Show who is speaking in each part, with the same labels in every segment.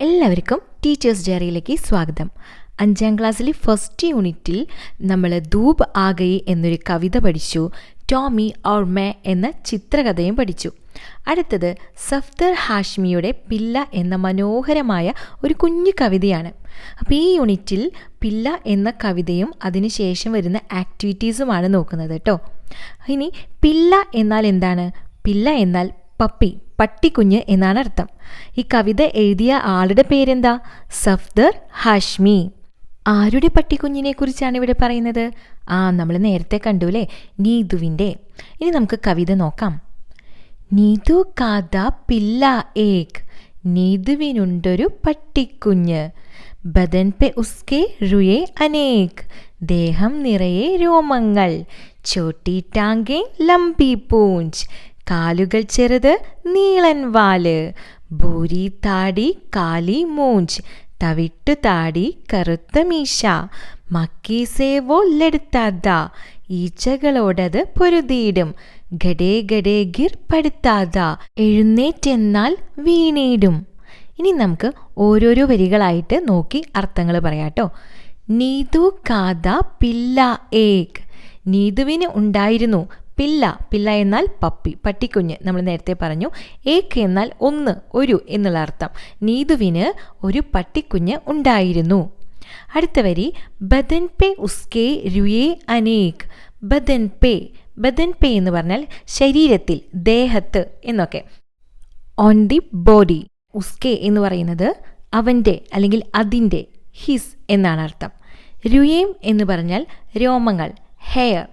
Speaker 1: എല്ലാവർക്കും ടീച്ചേഴ്സ് ഡയറിയിലേക്ക് സ്വാഗതം. അഞ്ചാം ക്ലാസ്സിലെ ഫസ്റ്റ് യൂണിറ്റിൽ നമ്മൾ ധൂപ് ആഗയി എന്നൊരു കവിത പഠിച്ചു. ടോമി ഓർ മേ എന്ന ചിത്രകഥയും പഠിച്ചു. അടുത്തത് സഫ്തർ ഹാഷ്മിയുടെ പില്ല എന്ന മനോഹരമായ ഒരു കുഞ്ഞു കവിതയാണ്. അപ്പോൾ ഈ യൂണിറ്റിൽ പില്ല എന്ന കവിതയും അതിനുശേഷം വരുന്ന ആക്ടിവിറ്റീസുമാണ് നോക്കുന്നത് കേട്ടോ. ഇനി പില്ല എന്നാൽ എന്താണ്? പില്ല എന്നാൽ പപ്പി പട്ടിക്കുഞ്ഞ് എന്നാണ് അർത്ഥം. ഈ കവിത എഴുതിയ ആളുടെ പേരെന്താ? സഫ്ദർ ഹാഷ്മി. ആരുടെ പട്ടിക്കുഞ്ഞിനെ കുറിച്ചാണ് ഇവിടെ പറയുന്നത്? ആ നമ്മൾ നേരത്തെ കണ്ടു അല്ലേ നീതുവിന്റെ. ഇനി നമുക്ക് കവിത നോക്കാം. നീതു കാത പില്ല ഏക്. നീതുവിനുണ്ടൊരു പട്ടിക്കുഞ്ഞ്. ബദൻ പെ ഉസ്കെ റുയെ അനേക്. ദേഹം നിറയെ രോമങ്ങൾ. ചോട്ടി ടാങ്കെ ലംബി പൂഞ്ച്. കാലുകൾ ചെറുത് നീളൻ വാൽ. ഭൂരി താടി കാലി മൂഞ്ച്. തവിട്ടു താടി കറുത്ത മീശ. മക്കി സേവോ ലെടുത്താത ഈച്ചകളോടത് പൊരുതിയിടും. ഘടേ ഘടേ ഗിർ പടുത്താത എഴുന്നേറ്റെന്നാൽ വീണിടും. ഇനി നമുക്ക് ഓരോരോ വരികളായിട്ട് നോക്കി അർത്ഥങ്ങൾ പറയാട്ടോ നീതു കാത പില്ല ഏക്. നീതുവിന് ഉണ്ടായിരുന്നു പില്ല പില്ല എന്നാൽ പപ്പി പട്ടിക്കുഞ്ഞ് നമ്മൾ നേരത്തെ പറഞ്ഞു. ഏക്ക് എന്നാൽ ഒന്ന് ഒരു എന്നുള്ള അർത്ഥം. നീതുവിന് ഒരു പട്ടിക്കുഞ്ഞ് ഉണ്ടായിരുന്നു. അടുത്ത വരി ബദൻ പേ ഉസ്കേ രുയേ അനേക്. ബദൻ പേ ബദൻ പേ എന്ന് പറഞ്ഞാൽ ശരീരത്തിൽ ദേഹത്ത് എന്നൊക്കെ. ഓൺ ദി ബോഡി ഉസ്കെ എന്ന് പറയുന്നത് അവന്റെ അല്ലെങ്കിൽ അതിന്റെ ഹിസ് എന്നാണ് അർത്ഥം. രുയേം എന്ന് പറഞ്ഞാൽ രോമങ്ങൾ ഹെയർ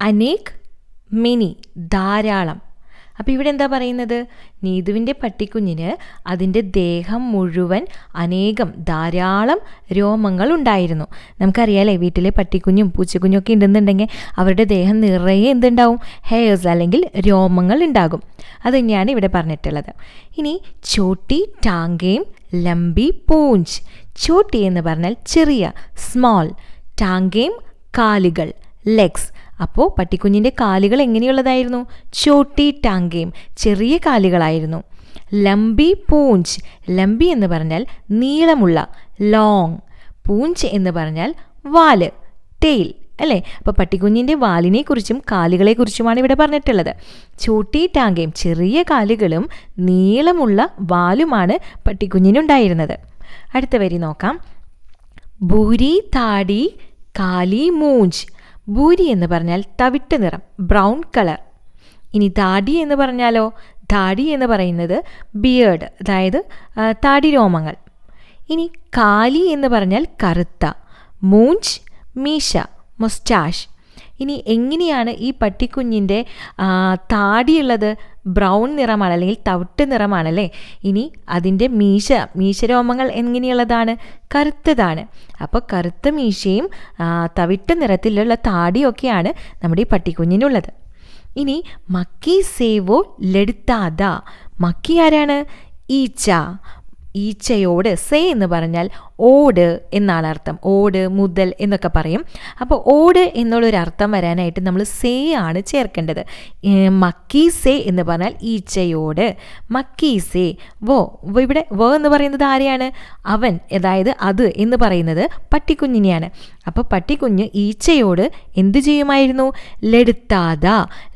Speaker 1: അനേക് മെനി ധാരാളം. അപ്പോൾ ഇവിടെ എന്താ പറയുന്നത്? നീതുവിന്റെ പട്ടിക്കുഞ്ഞിന് അതിന്റെ ദേഹം മുഴുവൻ അനേകം ധാരാളം രോമങ്ങൾ ഉണ്ടായിരുന്നു. നമുക്കറിയാലേ വീട്ടിലെ പട്ടിക്കുഞ്ഞും പൂച്ചക്കുഞ്ഞും ഒക്കെ ഉണ്ടെന്നുണ്ടെങ്കിൽ അവരുടെ ദേഹം നിറയെ എന്തുണ്ടാവും? ഹെയർസ് അല്ലെങ്കിൽ രോമങ്ങൾ ഉണ്ടാകും. അത് തന്നെയാണ് ഇവിടെ പറഞ്ഞിട്ടുള്ളത്. ഇനി ചോട്ടി ടാങ്കയും ലംബി പൂഞ്ച്. ചോട്ടി എന്ന് പറഞ്ഞാൽ ചെറിയ സ്മോൾ ടാങ്കയും കാലുകൾ ലെഗ്സ് അപ്പോൾ പട്ടിക്കുഞ്ഞിന്റെ കാലുകൾ എങ്ങനെയുള്ളതായിരുന്നു? ചോട്ടി ടാങ്കയും ചെറിയ കാലുകളായിരുന്നു. ലംബി പൂഞ്ച്. ലംബി എന്ന് പറഞ്ഞാൽ നീളമുള്ള ലോങ് പൂഞ്ച് എന്ന് പറഞ്ഞാൽ വാൽ ടെയിൽ അല്ലേ? അപ്പോൾ പട്ടിക്കുഞ്ഞിന്റെ വാലിനെക്കുറിച്ചും കാലുകളെ കുറിച്ചുമാണ് ഇവിടെ പറഞ്ഞിട്ടുള്ളത്. ചൂട്ടി ടാങ്കയും ചെറിയ കാലുകളും നീളമുള്ള വാലുമാണ് പട്ടിക്കുഞ്ഞിനുണ്ടായിരുന്നത്. അടുത്ത വരി നോക്കാം. ഭൂരി താടി കാലി മൂഞ്ച്. ഭൂരി എന്ന് പറഞ്ഞാൽ തവിട്ട് നിറം ബ്രൗൺ കളർ ഇനി താടി എന്ന് പറഞ്ഞാലോ? താടി എന്ന് പറയുന്നത് ബിയേർഡ് അതായത് താടി രോമങ്ങൾ. ഇനി കാലി എന്ന് പറഞ്ഞാൽ കറുത്ത മൂഞ്ച് മീശ മൊസ്റ്റാഷ് ഇനി എങ്ങനെയാണ് ഈ പട്ടിക്കുഞ്ഞിന്റെ താടിയുള്ളത് ബ്രൗൺ നിറമാണ് അല്ലെങ്കിൽ തവിട്ട് നിറമാണല്ലേ ഇനി അതിന്റെ മീശ മീശരോമങ്ങൾ എങ്ങനെയുള്ളതാണ്? കറുത്തതാണ്. അപ്പോൾ കറുത്ത മീശയും തവിട്ട് നിറത്തിലുള്ള താടിയൊക്കെയാണ് നമ്മുടെ ഈ പട്ടിക്കുഞ്ഞിനുള്ളത്. ഇനി മക്കി സേവോ ലെടുത്താത മക്കി ആരാണ്? ഈച്ച. ഈച്ചയോട് സേ എന്ന് പറഞ്ഞാൽ ഓട് എന്നാണ് അർത്ഥം. ഓട് മുതൽ എന്നൊക്കെ പറയും. അപ്പോൾ ഓട് എന്നുള്ളൊരു അർത്ഥം വരാനായിട്ട് നമ്മൾ സേ ആണ് ചേർക്കേണ്ടത്. മക്കി സേ എന്ന് പറഞ്ഞാൽ ഈച്ചയോട്. മക്കി സേ വോ ഇവിടെ വ എന്ന് പറയുന്നത് ആരെയാണ്? അവൻ അതായത് അത് എന്ന് പറയുന്നത് പട്ടിക്കുഞ്ഞിനെയാണ്. അപ്പോൾ പട്ടിക്കുഞ്ഞ് ഈച്ചയോട് എന്തു ചെയ്യുമായിരുന്നു? ലെടുത്താത.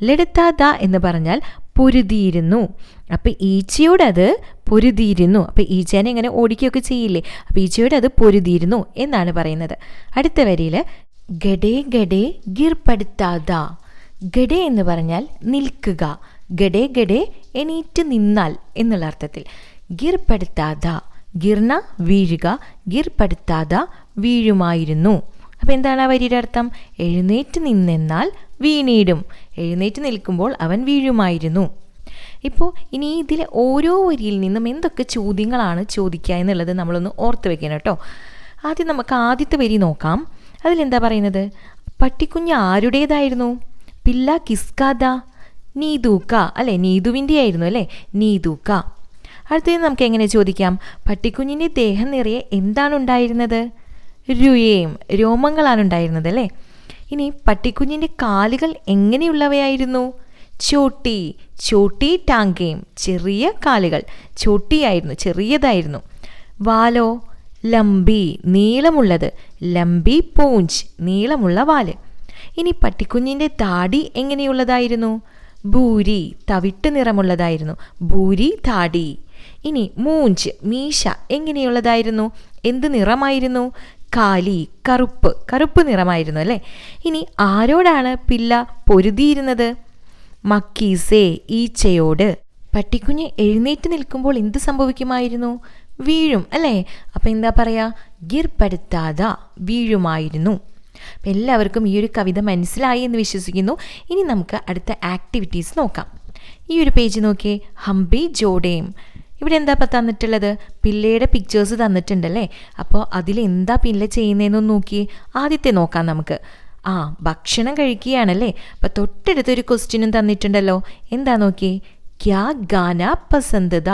Speaker 1: ലെടുത്താത എന്ന് പറഞ്ഞാൽ പൊരുതിയിരുന്നു. അപ്പം ഈച്ചയോട് അത് പൊരുതിയിരുന്നു. അപ്പം ഈച്ചേനെ ഇങ്ങനെ ഓടിക്കുകയൊക്കെ ചെയ്യില്ലേ? അപ്പം ഈച്ചയോട് അത് പൊരുതിയിരുന്നു എന്നാണ് പറയുന്നത്. അടുത്ത വരിയിൽ ഗഡേ ഗഡേ ഗിർപ്പെടുത്താത ഗഡേ എന്ന് പറഞ്ഞാൽ നിൽക്കുക. ഗഡേ ഗഡേ എണീറ്റ് നിന്നാൽ എന്നുള്ള അർത്ഥത്തിൽ. ഗിർപ്പെടുത്താത ഗിർണ വീഴുക. ഗിർപ്പെടുത്താത വീഴുമായിരുന്നു. അപ്പം എന്താണ് ആ വരിയുടെ അർത്ഥം? എഴുന്നേറ്റ് നിന്നെന്നാൽ വീണീടും. എഴുന്നേറ്റ് നിൽക്കുമ്പോൾ അവൻ വീഴുമായിരുന്നു. ഇപ്പോൾ ഇനി ഇതിലെ ഓരോ വരിയിൽ നിന്നും എന്തൊക്കെ ചോദ്യങ്ങളാണ് ചോദിക്കുക എന്നുള്ളത് നമ്മളൊന്ന് ഓർത്ത് വെക്കണം കേട്ടോ. ആദ്യം നമുക്ക് ആദ്യത്തെ വരി നോക്കാം. അതിലെന്താ പറയുന്നത്? പട്ടിക്കുഞ്ഞ് ആരുടേതായിരുന്നു? പില്ല കിസ്കാദ നീതൂക്ക. അല്ലേ? നീതുവിന്റെ ആയിരുന്നു അല്ലേ? നീതൂക്ക. അടുത്തത് നമുക്ക് എങ്ങനെ ചോദിക്കാം? പട്ടിക്കുഞ്ഞിന്റെ ദേഹം നിറയെ എന്താണ് ഉണ്ടായിരുന്നത്? രുയേം രോമങ്ങളാണ് ഉണ്ടായിരുന്നത് അല്ലേ? ഇനി പട്ടിക്കുഞ്ഞിന്റെ കാലുകൾ എങ്ങനെയുള്ളവയായിരുന്നു? ചോട്ടി ചോട്ടി ടാങ്കേം ചെറിയ കാലുകൾ. ചോട്ടിയായിരുന്നു ചെറിയതായിരുന്നു. വാലോ ലംബി നീളമുള്ളത്. ലംബി പൂഞ്ച് നീളമുള്ള വാൽ. ഇനി പട്ടിക്കുഞ്ഞിന്റെ താടി എങ്ങനെയുള്ളതായിരുന്നു? ഭൂരി തവിട്ട് നിറമുള്ളതായിരുന്നു. ഭൂരി താടി. ഇനി മൂഞ്ച് മീശ എങ്ങനെയുള്ളതായിരുന്നു? എന്ത് നിറമായിരുന്നു? കാലി കറുപ്പ്. കറുപ്പ് നിറമായിരുന്നു അല്ലേ? ഇനി ആരോടാണ് പില്ല പൊരുതിയിരുന്നത്? മക്കീസേ ഈച്ചയോട് പട്ടിക്കുഞ്ഞ് എഴുന്നേറ്റ് നിൽക്കുമ്പോൾ എന്ത് സംഭവിക്കുമായിരുന്നു? വീഴും അല്ലേ? അപ്പം എന്താ പറയുക ഗിർപ്പെടുത്താത വീഴുമായിരുന്നു. അപ്പം എല്ലാവർക്കും ഈ ഒരു കവിത മനസ്സിലായി എന്ന് വിശ്വസിക്കുന്നു. ഇനി നമുക്ക് അടുത്ത ആക്ടിവിറ്റീസ് നോക്കാം. ഈ ഒരു പേജ് നോക്കിയേ ഹംബി ജോഡേം. ഇവിടെ എന്താ ഇപ്പം തന്നിട്ടുള്ളത്? പിള്ളയുടെ പിക്ചേഴ്സ് തന്നിട്ടുണ്ടല്ലേ അപ്പോൾ അതിൽ എന്താ പിള്ള ചെയ്യുന്നതെന്നൊന്ന് നോക്കി ആദ്യത്തെ നോക്കാം നമുക്ക്. ആ ഭക്ഷണം കഴിക്കുകയാണല്ലേ? അപ്പം തൊട്ടടുത്തൊരു ക്വസ്റ്റ്യനും തന്നിട്ടുണ്ടല്ലോ. എന്താ നോക്കി ക്യാ ഗാന പസന്തത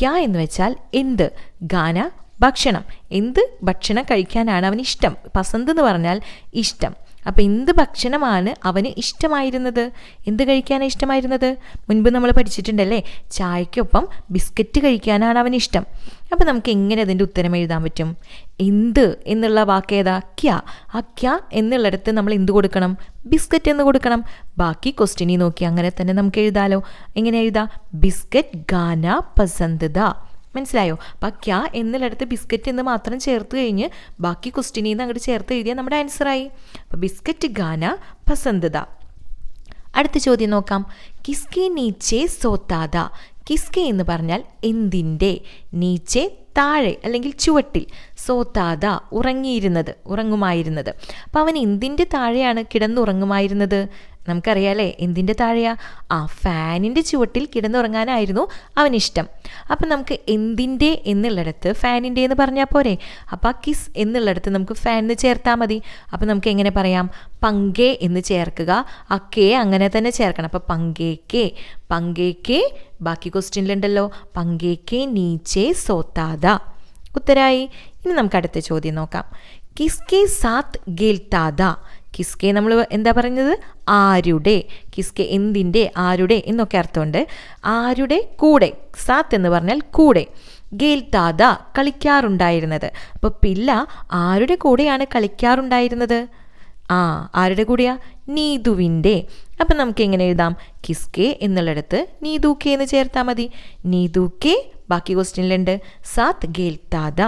Speaker 1: ക്യാ എന്ന് വെച്ചാൽ എന്ത്? ഗാന ഭക്ഷണം. എന്ത്? ഭക്ഷണം കഴിക്കാനാണ് അവന് ഇഷ്ടം പസന്ത് എന്ന് പറഞ്ഞാൽ ഇഷ്ടം. അപ്പം എന്ത് ഭക്ഷണമാണ് അവന് ഇഷ്ടമായിരുന്നത്? എന്ത് കഴിക്കാനാണ് ഇഷ്ടമായിരുന്നത്? മുൻപ് നമ്മൾ പഠിച്ചിട്ടുണ്ടല്ലേ? ചായക്കൊപ്പം ബിസ്ക്കറ്റ് കഴിക്കാനാണ് അവന് ഇഷ്ടം. അപ്പം നമുക്ക് എങ്ങനെ അതിന്റെ ഉത്തരം എഴുതാൻ പറ്റും? എന്ത് എന്നുള്ള വാക്ക് ഏതാ? ക്യ. ആ ക്യ എന്നുള്ളിടത്ത് നമ്മൾ എന്ത് കൊടുക്കണം? ബിസ്ക്കറ്റ് എന്ന് കൊടുക്കണം. ബാക്കി ക്വസ്റ്റിനി നോക്കി അങ്ങനെ തന്നെ നമുക്ക് എഴുതാലോ. എങ്ങനെ എഴുതാം? ബിസ്ക്കറ്റ് ഗാന പസന്തത. മനസ്സിലായോ? അപ്പോൾ ക്യാ എന്നിലടുത്ത് ബിസ്ക്കറ്റ് എന്ന് മാത്രം ചേർത്ത് കഴിഞ്ഞ് ബാക്കി ക്വസ്റ്റിനിൽ നിന്ന് അങ്ങോട്ട് ചേർത്ത് എഴുതിയാൽ നമ്മുടെ ആൻസറായി അപ്പം ബിസ്ക്കറ്റ് ഗാന പസന്തത. അടുത്ത ചോദ്യം നോക്കാം. കിസ്കെ നീച്ചെ സോത്താത. കിസ്കെ എന്ന് പറഞ്ഞാൽ എന്തിന്റെ? നീച്ചെ താഴെ അല്ലെങ്കിൽ ചുവട്ടിൽ. സോത്താത ഉറങ്ങിയിരുന്നത് ഉറങ്ങുമായിരുന്നത്. അപ്പം അവൻ എന്തിന്റെ താഴെയാണ് കിടന്നുറങ്ങുമായിരുന്നത്? നമുക്കറിയാലേ എന്തിന്റെ താഴെയാ? ആ ഫാനിന്റെ ചുവട്ടിൽ കിടന്നുറങ്ങാനായിരുന്നു അവനിഷ്ടം. അപ്പം നമുക്ക് എന്തിന്റെ എന്നുള്ളിടത്ത് ഫാനിന്റെ എന്ന് പറഞ്ഞാൽ പോരെ? അപ്പം ആ കിസ് എന്നുള്ളിടത്ത് നമുക്ക് ഫാൻ എന്ന് ചേർത്താൽ മതി. അപ്പം നമുക്ക് എങ്ങനെ പറയാം? പങ്കേ എന്ന് ചേർക്കുക. ആ കെ അങ്ങനെ തന്നെ ചേർക്കണം. അപ്പം പങ്കേക്കേ പങ്കേക്കേ ബാക്കി ക്വസ്റ്റ്യനിലുണ്ടല്ലോ പങ്കേക്കേ നീച്ചേ സോത്താത. ഉത്തരായി. ഇനി നമുക്ക് അടുത്ത ചോദ്യം നോക്കാം. കിസ്കെ സാത്ത് ഗേൽത്താത. കിസ്കെ നമ്മൾ എന്താ പറഞ്ഞത്? ആരുടെ? കിസ്കെ എന്തിന്റെ? ആരുടെ? എന്നൊക്കെ അർത്ഥമുണ്ട്. ആരുടെ? കൂടെ. സാത്ത് എന്ന് പറഞ്ഞാൽ കൂടെ. ഗേൽത്താത കളിക്കാറുണ്ടായിരുന്നത്. അപ്പോൾ പില്ല ആരുടെ കൂടെയാണ് കളിക്കാറുണ്ടായിരുന്നത്? ആ ആരുടെ കൂടെയാ? നീതുവിന്റെ. അപ്പം നമുക്ക് എങ്ങനെ എഴുതാം? കിസ്കെ എന്നുള്ളിടത്ത് കെ എന്ന് ചേർത്താൽ മതി. നീതൂക്കെ ബാക്കി ക്വസ്റ്റ്യനിലുണ്ട്. സാത്ത് ഗേൽത്താത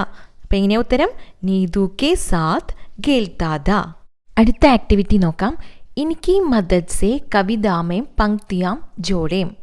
Speaker 1: അപ്പം എങ്ങനെയാ ഉത്തരം? നീതൂക്കെ സാത്ത് ഗേൽത്താത അടുത്ത ആക്ടിവിറ്റി നോക്കാം. എനിക്ക് മദദ് സെ കവിതാമേം പങ്ക്തിയാം ജോഡേം.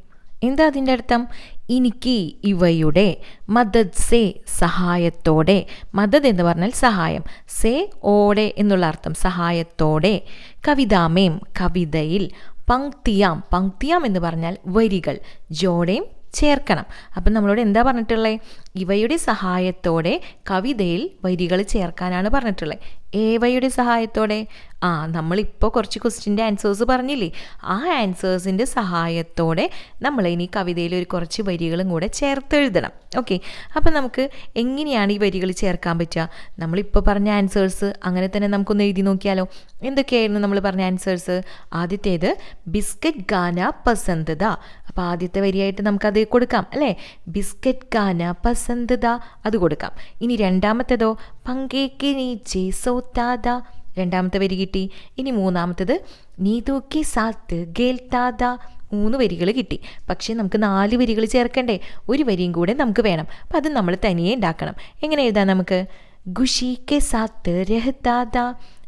Speaker 1: എന്താ അതിന്റെ അർത്ഥം? എനിക്ക് ഇവയുടെ മദദ് സെ സഹായത്തോടെ. മദദ് എന്ന് പറഞ്ഞാൽ സഹായം. സേ ഓടെ എന്നുള്ള അർത്ഥം. സഹായത്തോടെ. കവിതാമേം കവിതയിൽ പങ്ക്തിയാം. പങ്ക്തിയാം എന്ന് പറഞ്ഞാൽ വരികൾ. ജോഡേം ചേർക്കണം. അപ്പം നമ്മളോട് എന്താ പറഞ്ഞിട്ടുള്ളത് ഇവയുടെ സഹായത്തോടെ കവിതയിൽ വരികൾ ചേർക്കാനാണ് പറഞ്ഞിട്ടുള്ളത്. ഏവയുടെ സഹായത്തോടെ? ആ നമ്മളിപ്പോൾ കുറച്ച് ക്വസ്റ്റിന്റെ ആൻസേഴ്സ് പറഞ്ഞില്ലേ? ആ ആൻസേഴ്സിന്റെ സഹായത്തോടെ നമ്മൾ ഇനി കവിതയിൽ ഒരു കുറച്ച് വരികളും കൂടെ ചേർത്ത് എഴുതണം ഓക്കെ അപ്പം നമുക്ക് എങ്ങനെയാണ് ഈ വരികൾ ചേർക്കാൻ പറ്റുക? നമ്മളിപ്പോൾ പറഞ്ഞ ആൻസേഴ്സ് അങ്ങനെ തന്നെ നമുക്കൊന്ന് എഴുതി നോക്കിയാലോ? എന്തൊക്കെയായിരുന്നു നമ്മൾ പറഞ്ഞ ആൻസേഴ്സ് ആദ്യത്തേത് ബിസ്ക്കറ്റ് ഗാന പസന്തത അപ്പോൾ ആദ്യത്തെ വരിയായിട്ട് നമുക്കത് കൊടുക്കാം അല്ലേ? ബിസ്ക്കറ്റ് ഗാന പസന്തത അത് കൊടുക്കാം. ഇനി രണ്ടാമത്തേതോ പങ്കേക്ക് നീച്ചെ സോത്താത രണ്ടാമത്തെ വരി കിട്ടി. ഇനി മൂന്നാമത്തത് നീതൂക്കി സാത്ത് ഗേൽത്താത മൂന്ന് വരികൾ കിട്ടി. പക്ഷേ നമുക്ക് നാല് വരികൾ ചേർക്കണ്ടേ? ഒരു വരിയും കൂടെ നമുക്ക് വേണം. അപ്പം അത് നമ്മൾ തനിയെ ഉണ്ടാക്കണം. എങ്ങനെ എഴുതാം നമുക്ക്? ഖുഷിക്കെ സാത്ത് രഹത്താത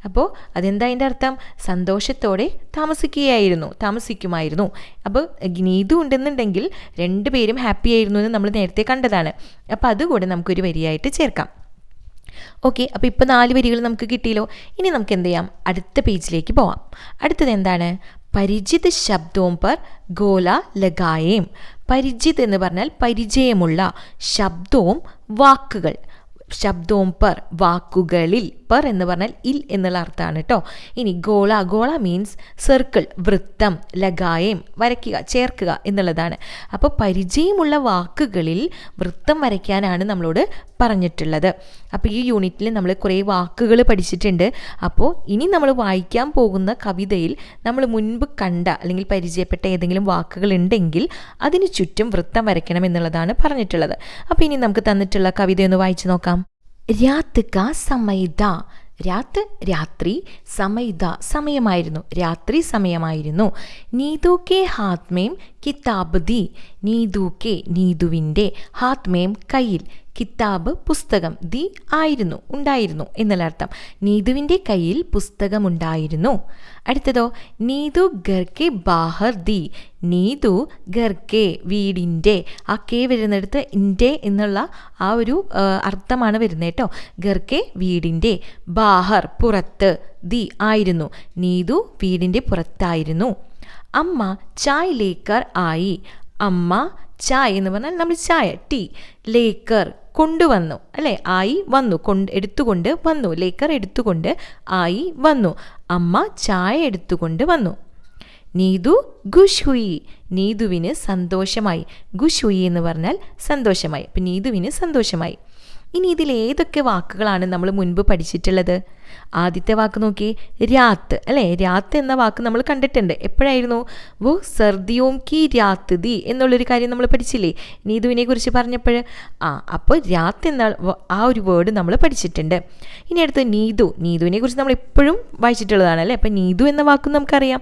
Speaker 1: അപ്പോൾ അതെന്താ അതിന്റെ അർത്ഥം? സന്തോഷത്തോടെ താമസിക്കുകയായിരുന്നു താമസിക്കുമായിരുന്നു. അപ്പോൾ നീതു ഉണ്ടെന്നുണ്ടെങ്കിൽ രണ്ടുപേരും ഹാപ്പി ആയിരുന്നു എന്ന് നമ്മൾ നേരത്തെ കണ്ടതാണ്. അപ്പോൾ അതുകൂടെ നമുക്കൊരു വരിയായിട്ട് ചേർക്കാം. ഓക്കെ അപ്പോൾ ഇപ്പോൾ നാല് വരികൾ നമുക്ക് കിട്ടിയല്ലോ. ഇനി നമുക്ക് എന്ത് ചെയ്യാം? അടുത്ത പേജിലേക്ക് പോവാം. അടുത്തത് എന്താണ്? പരിചിത് ശബ്ദവും പർ ഗോല ലഗായേം. പരിചിത് എന്ന് പറഞ്ഞാൽ പരിചയമുള്ള ശബ്ദവും വാക്കുകൾ. ശബ്ദവും പർ വാക്കുകളിൽ. പേപ്പർ എന്ന് പറഞ്ഞാൽ ഇൽ എന്നുള്ള അർത്ഥമാണ് കേട്ടോ ഇനി ഗോള ഗോള മീൻസ് സർക്കിൾ വൃത്തം ലഗായം വരയ്ക്കുക ചേർക്കുക എന്നുള്ളതാണ്. അപ്പോൾ പരിചയമുള്ള വാക്കുകളിൽ വൃത്തം വരയ്ക്കാനാണ് നമ്മളോട് പറഞ്ഞിട്ടുള്ളത്. അപ്പോൾ ഈ യൂണിറ്റിൽ നമ്മൾ കുറേ വാക്കുകൾ പഠിച്ചിട്ടുണ്ട്. അപ്പോൾ ഇനി നമ്മൾ വായിക്കാൻ പോകുന്ന കവിതയിൽ നമ്മൾ മുൻപ് കണ്ട അല്ലെങ്കിൽ പരിചയപ്പെട്ട ഏതെങ്കിലും വാക്കുകൾ ഉണ്ടെങ്കിൽ അതിന് ചുറ്റും വൃത്തം വരയ്ക്കണം എന്നുള്ളതാണ് പറഞ്ഞിട്ടുള്ളത്. അപ്പോൾ ഇനി നമുക്ക് തന്നിട്ടുള്ള കവിതയൊന്ന് വായിച്ചു നോക്കാം. രാത്ത് കാ സമയത രാത്ത് രാത്രി സമയത സമയമായിരുന്നു. രാത്രി സമയമായിരുന്നു. നീതു കെ ഹാത്മേം കിതാബ് ദി നീതു കെ നീതുവിന്റെ ഹാത്മേം കയ്യിൽ. കിതാബ് പുസ്തകം ദി ആയിരുന്നു ഉണ്ടായിരുന്നു എന്നുള്ള അർത്ഥം നീതുവിന്റെ കയ്യിൽ പുസ്തകമുണ്ടായിരുന്നു. അടുത്തതോ നീതു ഗർക്കെ ബാഹർ ദി നീതു ഗർക്കെ വീടിന്റെ ആ കെ വരുന്നിടത്ത് ഇന്റെ എന്നുള്ള ആ ഒരു അർത്ഥമാണ് വരുന്നത് കേട്ടോ. ഗർക്കെ വീടിന്റെ ബാഹർ പുറത്ത് ദി ആയിരുന്നു നീതു വീടിന്റെ പുറത്തായിരുന്നു. അമ്മ ചായ് ലേക്കർ ആയി. അമ്മ ചായ എന്ന് പറഞ്ഞാൽ നമ്മൾ ചായ ടീ ലേക്കർ കൊണ്ടുവന്നു. അല്ലേ? ആയി വന്നു. കൊണ്ട് എടുത്തുകൊണ്ട് വന്നു. ലേക്കർ എടുത്തുകൊണ്ട് ആയി വന്നു. അമ്മ ചായ എടുത്തുകൊണ്ട് വന്നു. നീതു ഖുഷ് ഹുയി നീതുവിന് സന്തോഷമായി. ഖുഷ് ഹുയി എന്ന് പറഞ്ഞാൽ സന്തോഷമായി. അപ്പം നീതുവിന് സന്തോഷമായി. ഇനി ഇതിൽ ഏതൊക്കെ വാക്കുകളാണ് നമ്മൾ മുൻപ് പഠിച്ചിട്ടുള്ളത്? ആദ്യത്തെ വാക്ക് നോക്കി രാത്ത്. അല്ലേ? രാത്ത് എന്ന വാക്ക് നമ്മൾ കണ്ടിട്ടുണ്ട്. എപ്പോഴായിരുന്നു? വു സർദിയോം കി രാത്ത് ദി എന്നുള്ളൊരു കാര്യം നമ്മൾ പഠിച്ചില്ലേ? നീതുവിനെ കുറിച്ച് പറഞ്ഞപ്പോൾ. ആ അപ്പോൾ രാത്ത് എന്ന ആ ഒരു വേർഡ് നമ്മൾ പഠിച്ചിട്ടുണ്ട്. ഇനി അടുത്ത് നീതു. നീതുവിനെ കുറിച്ച് നമ്മൾ എപ്പോഴും വായിച്ചിട്ടുള്ളതാണ് അല്ലേ? അപ്പം നീതു എന്ന വാക്കും നമുക്കറിയാം.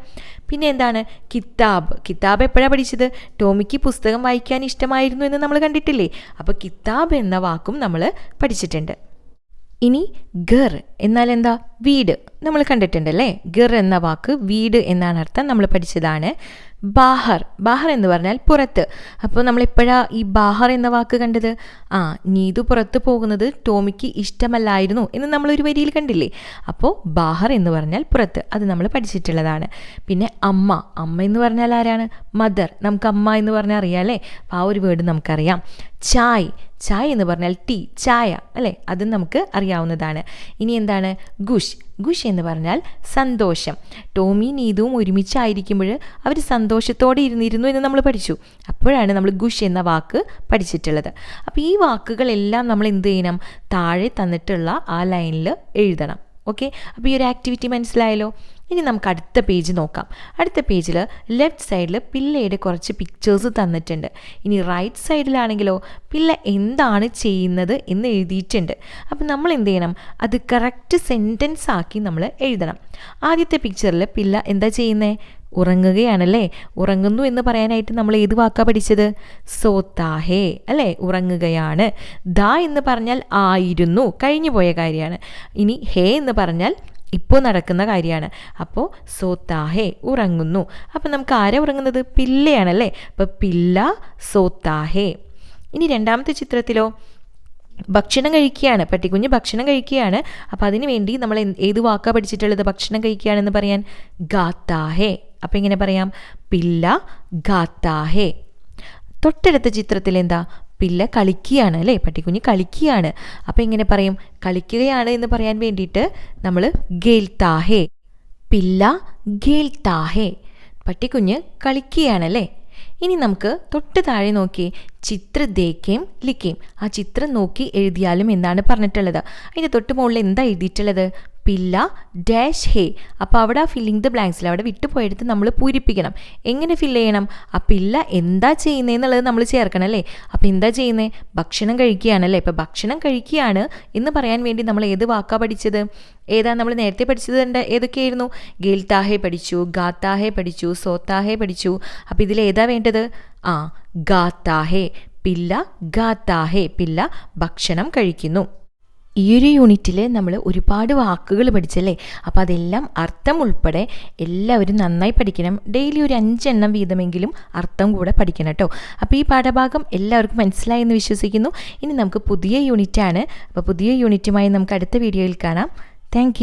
Speaker 1: പിന്നെ എന്താണ്? കിതാബ്. കിതാബ് എപ്പോഴാണ് പഠിച്ചത്? ടോമിക്ക് പുസ്തകം വായിക്കാൻ ഇഷ്ടമായിരുന്നു എന്ന് നമ്മൾ കണ്ടിട്ടില്ലേ? അപ്പോൾ കിതാബ് എന്ന വാക്കും നമ്മൾ പഠിച്ചിട്ടുണ്ട്. ഇനി ഗർ എന്നാൽ എന്താ? വീട്. നമ്മൾ കണ്ടിട്ടുണ്ടല്ലേ? ഗർ എന്ന വാക്ക് വീട് എന്നാണ് അർത്ഥം. നമ്മൾ പഠിച്ചതാണ് ബാഹർ. ബാഹർ എന്ന് പറഞ്ഞാൽ പുറത്ത്. അപ്പോൾ നമ്മൾ എപ്പോഴാണ് ഈ ബാഹർ എന്ന വാക്ക് കണ്ടത്? ആ നീതു പുറത്ത് പോകുന്നത് ടോമിക്ക് ഇഷ്ടമല്ലായിരുന്നു എന്ന് നമ്മളൊരു വരിയിൽ കണ്ടില്ലേ? അപ്പോൾ ബാഹർ എന്ന് പറഞ്ഞാൽ പുറത്ത്. അത് നമ്മൾ പഠിച്ചിട്ടുള്ളതാണ്. പിന്നെ അമ്മ. അമ്മ എന്ന് പറഞ്ഞാൽ ആരാണ്? മദർ. നമുക്ക് അമ്മ എന്ന് പറഞ്ഞാൽ അറിയാം അപ്പോൾ ആ ഒരു വേർഡ് നമുക്കറിയാം. ചായ് ചായ് എന്ന് പറഞ്ഞാൽ ടീ ചായ അല്ലേ? അതും നമുക്ക് അറിയാവുന്നതാണ്. ഇനി എന്താണ്? ഗുഷ്. ഗുഷ് എന്ന് പറഞ്ഞാൽ സന്തോഷം. ടോമി നീതുവും ഒരുമിച്ചായിരിക്കുമ്പോൾ അവർ സന്തോഷത്തോടെ ഇരുന്നിരുന്നു എന്ന് നമ്മൾ പഠിച്ചു. അപ്പോഴാണ് നമ്മൾ ഗുഷ് എന്ന വാക്ക് പഠിച്ചിട്ടുള്ളത്. അപ്പോൾ ഈ വാക്കുകളെല്ലാം നമ്മൾ എന്ത് ചെയ്യണം? താഴെ തന്നിട്ടുള്ള ആ ലൈനിൽ എഴുതണം. ഓക്കെ? അപ്പോൾ ഈ ഒരു ആക്ടിവിറ്റി മനസ്സിലായല്ലോ? ഇനി നമുക്ക് അടുത്ത പേജ് നോക്കാം. അടുത്ത പേജിൽ ലെഫ്റ്റ് സൈഡിൽ പിള്ളയുടെ കുറച്ച് പിക്ചേഴ്സ് തന്നിട്ടുണ്ട്. ഇനി റൈറ്റ് സൈഡിലാണെങ്കിലോ പിള്ള എന്താണ് ചെയ്യുന്നത് എന്ന് എഴുതിയിട്ടുണ്ട്. അപ്പം നമ്മൾ എന്ത് ചെയ്യണം? അത് കറക്റ്റ് സെന്റൻസ് ആക്കി നമ്മൾ എഴുതണം. ആദ്യത്തെ പിക്ചറിൽ പിള്ള എന്താ ചെയ്യുന്നത് ഉറങ്ങുകയാണല്ലേ? ഉറങ്ങുന്നു എന്ന് പറയാനായിട്ട് നമ്മൾ ഏത് വാക്കാ പഠിച്ചത്? സോത്താഹേ അല്ലേ? ഉറങ്ങുകയാണ്. ദ എന്ന് പറഞ്ഞാൽ ആയിരുന്നു കഴിഞ്ഞു പോയ കാര്യമാണ്. ഇനി ഹേ എന്ന് പറഞ്ഞാൽ ഇപ്പോൾ നടക്കുന്ന കാര്യമാണ്. അപ്പോൾ സോത്താഹേ ഉറങ്ങുന്നു. അപ്പോൾ നമുക്ക് ആരാ ഉറങ്ങുന്നത്? പില്ലയാണല്ലേ അപ്പോൾ പില്ല സോത്താഹേ ഇനി രണ്ടാമത്തെ ചിത്രത്തിലോ ഭക്ഷണം കഴിക്കുകയാണ്. പട്ടിക്കുഞ്ഞ് ഭക്ഷണം കഴിക്കുകയാണ്. അപ്പോൾ അതിന് വേണ്ടി നമ്മൾ ഏത് വാക്കാ പഠിച്ചിട്ടുള്ളത് ഭക്ഷണം കഴിക്കുകയാണെന്ന് പറയാൻ? ഗാത്താഹേ അപ്പോൾ ഇങ്ങനെ പറയാം? പില്ല ഗാത്താഹേ തൊട്ടടുത്ത ചിത്രത്തിൽ എന്താ പില്ല കളിക്കുകയാണ് അല്ലേ? പട്ടിക്കുഞ്ഞ് കളിക്കുകയാണ്. അപ്പോൾ എങ്ങനെ പറയും കളിക്കുകയാണ് എന്ന് പറയാൻ വേണ്ടിയിട്ട് നമ്മൾ ഗേൽത്താഹേ പില്ല ഗേൽത്താഹേ പട്ടിക്കുഞ്ഞ് കളിക്കുകയാണല്ലേ ഇനി നമുക്ക് തൊട്ട് താഴെ നോക്കി ചിത്ര ദേക്കേം ലിക്കേം ആ ചിത്രം നോക്കി എഴുതിയാലും എന്നാണ് പറഞ്ഞിട്ടുള്ളത്. അതിന്റെ തൊട്ട് മുകളിൽ എന്താ എഴുതിയിട്ടുള്ളത്? പില്ല ഡാഷ് ഹേ. അപ്പോൾ അവിടെ ആ ഫില്ലിംഗ് ദ ബ്ലാങ്ക്സിൽ അവിടെ വിട്ടുപോയെടുത്ത് നമ്മൾ പൂരിപ്പിക്കണം. എങ്ങനെ ഫില്ല് ചെയ്യണം? ആ പില്ല എന്താ ചെയ്യുന്നതെന്നുള്ളത് നമ്മൾ ചേർക്കണം അല്ലേ? അപ്പോൾ എന്താ ചെയ്യുന്നത് ഭക്ഷണം കഴിക്കുകയാണല്ലേ ഇപ്പോൾ ഭക്ഷണം കഴിക്കുകയാണ് എന്ന് പറയാൻ വേണ്ടി നമ്മൾ ഏത് വാക്കാ പഠിച്ചത്? ഏതാ നമ്മൾ നേരത്തെ പഠിച്ചത് ഏതൊക്കെയായിരുന്നു? ഗേൽത്താഹെ പഠിച്ചു ഗാത്താഹെ പഠിച്ചു സോത്താഹെ പഠിച്ചു. അപ്പോൾ ഇതിൽ ഏതാ വേണ്ടത്? ആ ഗാത്താഹെ. പില്ല ഗാത്താഹെ. പില്ല ഭക്ഷണം കഴിക്കുന്നു. ഈ ഒരു യൂണിറ്റിൽ നമ്മൾ ഒരുപാട് വാക്കുകൾ പഠിച്ചല്ലേ? അപ്പോൾ അതെല്ലാം അർത്ഥം ഉൾപ്പെടെ എല്ലാവരും നന്നായി പഠിക്കണം. ഡെയിലി ഒരു അഞ്ചെണ്ണം വീതമെങ്കിലും അർത്ഥം കൂടെ പഠിക്കണം കേട്ടോ അപ്പോൾ ഈ പാഠഭാഗം എല്ലാവർക്കും മനസ്സിലായി എന്ന് വിശ്വസിക്കുന്നു. ഇനി നമുക്ക് പുതിയ യൂണിറ്റാണ് അപ്പോൾ പുതിയ യൂണിറ്റുമായി നമുക്ക് അടുത്ത വീഡിയോയിൽ കാണാം. താങ്ക്